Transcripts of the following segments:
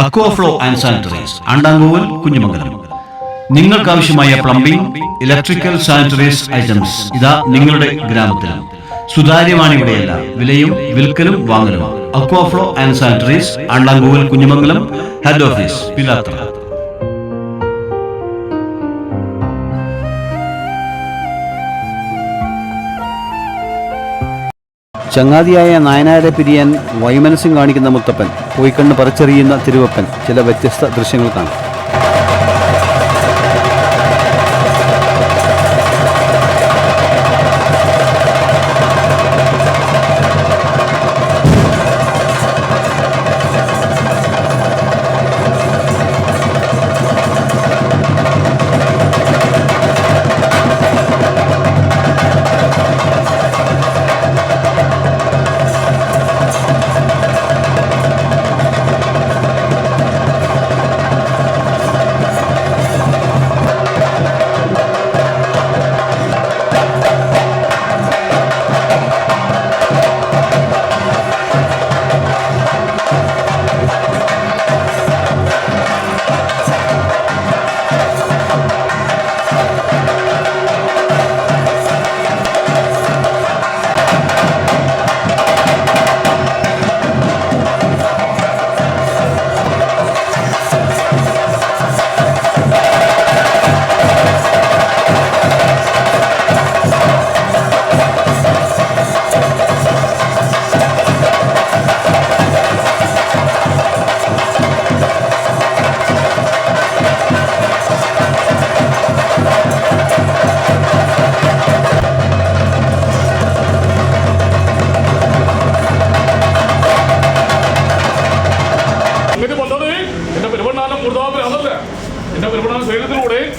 Aquaflo and sanitaries Andankoval Kunjumangalam നിങ്ങൾക്ക് ആവശ്യമായ plumbing electrical sanitaries items ഇതാ നിങ്ങളുടെ ഗ്രാമത്തിൽ സുതാര്യമാണ് ഇവിടെയല്ല വിലയും വിൽക്കലും വാങ്ങലും. അക്വാഫ്ലോ and sanitaries അണ്ടാങ്കോവൽ Kunjumangalam head office പിലാത്ര ചങ്ങാതിയായ നായനാരെ പിരിയാൻ വൈമനസ്യം കാണിക്കുന്ന മുത്തപ്പൻ. പോയിക്കണ്ണ് പറിച്ചെറിയുന്ന തിരുവപ്പൻ ചില വ്യത്യസ്ത ദൃശ്യങ്ങൾ കാണാം.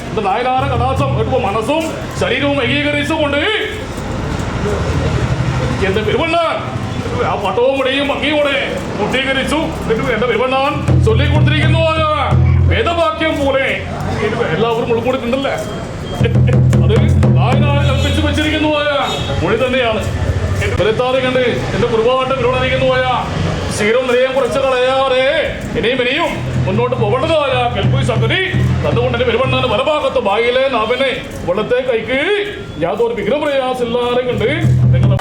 എന്റെ നായനാര കടാസം എടുപ്പ് മനസ്സും ശരീരവും ഏകീകരിച്ചുകൊണ്ട് എന്റെ പെരുവണ്ണാൻ ആ പട്ടവും മുടയും ഭംഗിയോടെ പൂർത്തീകരിച്ചു എന്റെ പെരുവണ്ണാൻ ചൊല്ലിക്കൊടുത്തിരിക്കുന്നു വേദവാക്യം പോലെ. എല്ലാവരും ഉൾക്കൊടുക്കുന്നുണ്ടല്ലേ അത് നായനാരിൽ അർപ്പിച്ചു വെച്ചിരിക്കുന്നു മൊഴി തന്നെയാണ്. വരുത്താതെ കണ്ട് എന്റെ കുറുപാട്ട് വിരോധിക്കുന്നു പോയ ശീരം നിലയം കുറച്ച് കളയാതെ ഇനിയും ഇനിയും മുന്നോട്ട് പോകേണ്ടതായ കൽപ്പി സംഗതി അതുകൊണ്ട് പെരുവണ്ണാന്റെ വലഭാഗത്ത് ബായിലെ നാവിനെ വെള്ളത്തെ കൈക്ക് യാതൊരു വിഗ്രഹപ്രയാസില്ലാതെ കണ്ട് നിങ്ങൾ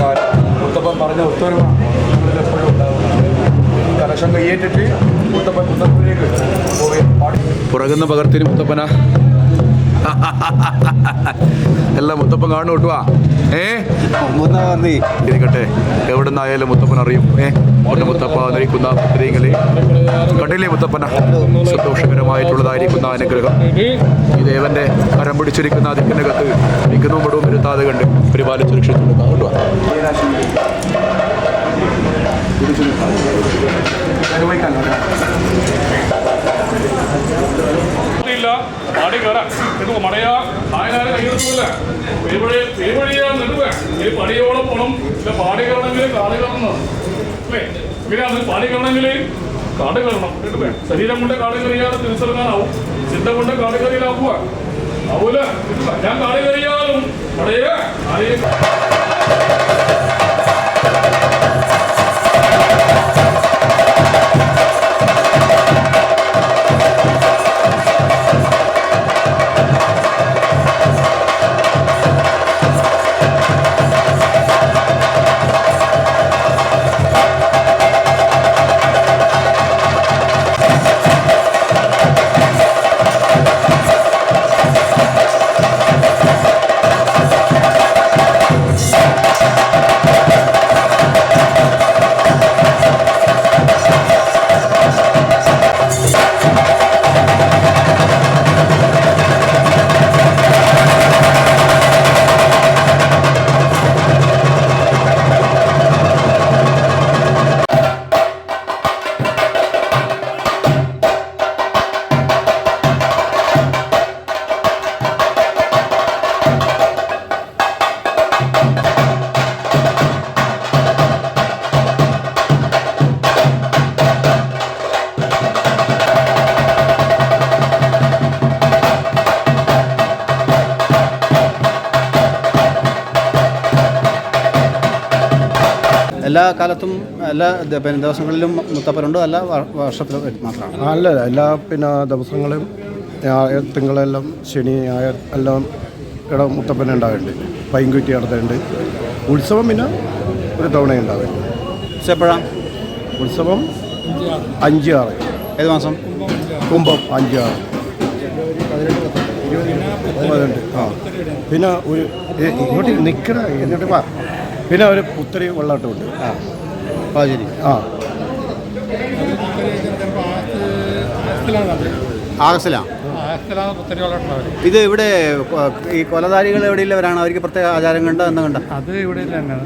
പ്രകാരം മുത്തപ്പൻ പറഞ്ഞ ഒത്തൊരുമ എപ്പോഴും ഉണ്ടാകുന്നത് കലക്ഷൻ കയ്യേറ്റിട്ട് മുത്തപ്പൻ മുത്തപ്പനിലേക്ക് പാടി. പുറകുന്ന പകർത്തിന് മുത്തപ്പന. എല്ലാം മുത്തപ്പൻ കാണു കിട്ടുവാ ഏ? നന്ദി ഇരിക്കട്ടെ. എവിടുന്നായാലും മുത്തപ്പൻ അറിയും. ഏ? മുത്തപ്പ നയിക്കുന്ന പുത്രീകളെ കണ്ടില്ലേ മുത്തപ്പന? സന്തോഷകരമായിട്ടുള്ളതായിരിക്കുന്ന അനുഗ്രഹം. ഈ ദേവന്റെ കരം പിടിച്ചിരിക്കുന്ന അതിക്കനകത്ത് നിൽക്കുന്നതും പടവും വരുത്താതെ കണ്ട് പരിപാലിച്ച് രക്ഷിച്ചു കൊണ്ടുവാ. ഇല്ല. പാടി കയറാൻ ഇത് മടയാ. നായനാരെ കയ്യെടുക്കില്ല പെരുവഴി പെരുവഴിയാ നെടുവ. ഈ പടിയോളം പോണം. ഇല്ല പാടി കയറണമെങ്കിൽ കാട് കയറണം. അല്ലേ? ഇങ്ങനെ പാടി കയറണമെങ്കിൽ കാട് കയറണം. കേട്ടുവേ ശരീരം കൊണ്ട് കാട് കയറിയാൽ തിരിച്ചിറങ്ങാനാവും ചിന്ത കൊണ്ട് കാട് കയറിയിലാവുക. ആവൂല. ഞാൻ കാട് കയറിയാലും പടയേ ആരെയും എല്ലാ കാലത്തും എല്ലാ പിന്നെ ദിവസങ്ങളിലും മുത്തപ്പനുണ്ട് അല്ല വർഷത്തിൽ മാത്രമാണ്. അല്ല എല്ലാ പിന്നെ ദിവസങ്ങളും ഞായർ തിങ്കളെല്ലാം ശനി ഞായർ എല്ലാം ഇട മുത്തപ്പന ഉണ്ടാവുന്നുണ്ട് പൈൻകുറ്റി നടത്തുന്നുണ്ട് ഉത്സവം പിന്നെ ഒരു തവണ ഉണ്ടാവുന്നുണ്ട് പക്ഷേ എപ്പോഴാണ് ഉത്സവം അഞ്ച് ആറ് ഏത് മാസം? കുംഭം അഞ്ച് ആറ് പതിനെട്ട്. ആ. പിന്നെ ഒരു ഇങ്ങോട്ട് നിൽക്കണ എന്നിട്ട് വാ. പിന്നെ ഒരു പുത്തരി വെള്ളാട്ടമുണ്ട് ആ. അപ്പോൾ ശരി. ആ. ഇത് ഇവിടെ ഈ കൊലധാരികൾ എവിടെയുള്ളവരാണ് അവർക്ക് പ്രത്യേക ആചാരം കണ്ട? എന്ന് കണ്ട? അത് ഇവിടെ തന്നെ.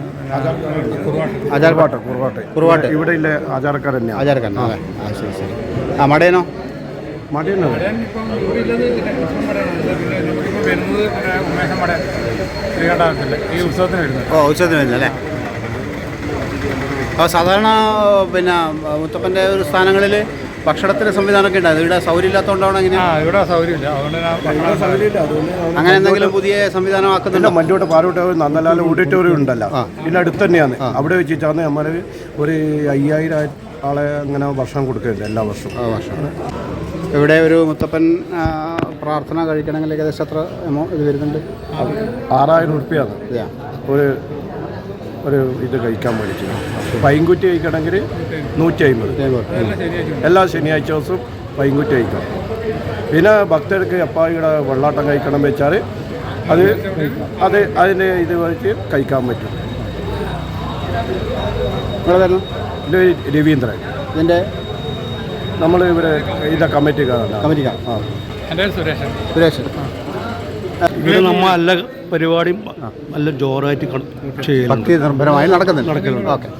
ആചാരപ്പാട്ട് കുറുവാട്ട്. കുറുവാട്ട്. ഇവിടെ ഇല്ല ആചാരക്കാരൻ അല്ലേ? ആ ശരി ശരി. ആ മടയനോ? മടിയുണ്ടോ ഇപ്പം പിന്നെ നമുക്കിപ്പോൾ വരുന്നത് ശ്രീകണ്ഠാകത്തില്ല ഈ ഉത്സവത്തിന് വരുന്നത്. ഓ ഉത്സവത്തിന് വരുന്നല്ലേ അപ്പോൾ സാധാരണ പിന്നെ മുത്തപ്പന്റെ ഒരു സ്ഥാനങ്ങളിൽ ഭക്ഷണത്തിന് സംവിധാനമൊക്കെ ഉണ്ടായത് ഇവിടെ സൗകര്യം ഇല്ലാത്തതുകൊണ്ടാണ് ഇങ്ങനെ? ആ ഇവിടെ സൗകര്യമില്ല. അതുകൊണ്ട് അങ്ങനെ എന്തെങ്കിലും പുതിയ സംവിധാനം ആക്കുന്നുണ്ട്? മറ്റോട്ട് പാലോട്ട് നന്നലാൽ ഓഡിറ്റോറിയം ഉണ്ടല്ലോ. പിന്നെ അടുത്ത് തന്നെയാണ്. അവിടെ വെച്ചിട്ടാണ് നമ്മൾ ഒരു അയ്യായിരം ആളെ അങ്ങനെ ഭക്ഷണം കൊടുക്കുന്നുണ്ട് എല്ലാ വർഷവും. ആ വർഷം ഇവിടെ ഒരു മുത്തപ്പൻ പ്രാർത്ഥന കഴിക്കണമെങ്കിൽ ഏകദേശം എത്ര എമൗണ്ട് ഇത് വരുന്നുണ്ട്? ആറായിരം ഉറുപ്പ്യാണ്. ഒരു ഒരു ഇത് കഴിക്കാൻ വേണ്ടിയിട്ട്. പൈൻകുറ്റി കഴിക്കണമെങ്കിൽ നൂറ്റി അമ്പത് എല്ലാ ശനിയാഴ്ച ദിവസവും പൈൻകുറ്റി കഴിക്കണം പിന്നെ ഭക്തർക്ക് എപ്പായിയുടെ വെള്ളാട്ടം കഴിക്കണം വെച്ചാൽ അത് അത് അതിന്റെ ഇത് വെച്ച് കഴിക്കാൻ പറ്റും. രവീന്ദ്രൻ. ഇതിന്റെ നമ്മൾ ഇവരെ ഇതാ കമ്മിറ്റിക്കാരാണ് കമ്മിറ്റിക്കാർ ആ. സുരേഷൻ സുരേഷ്. ഇവിടെ നമ്മ നല്ല പരിപാടിയും നല്ല ജോറായിട്ട് ചെയ്യുന്നു ഭക്തി നിർഭരമായി നടക്കുന്നുണ്ട്. ഓക്കെ.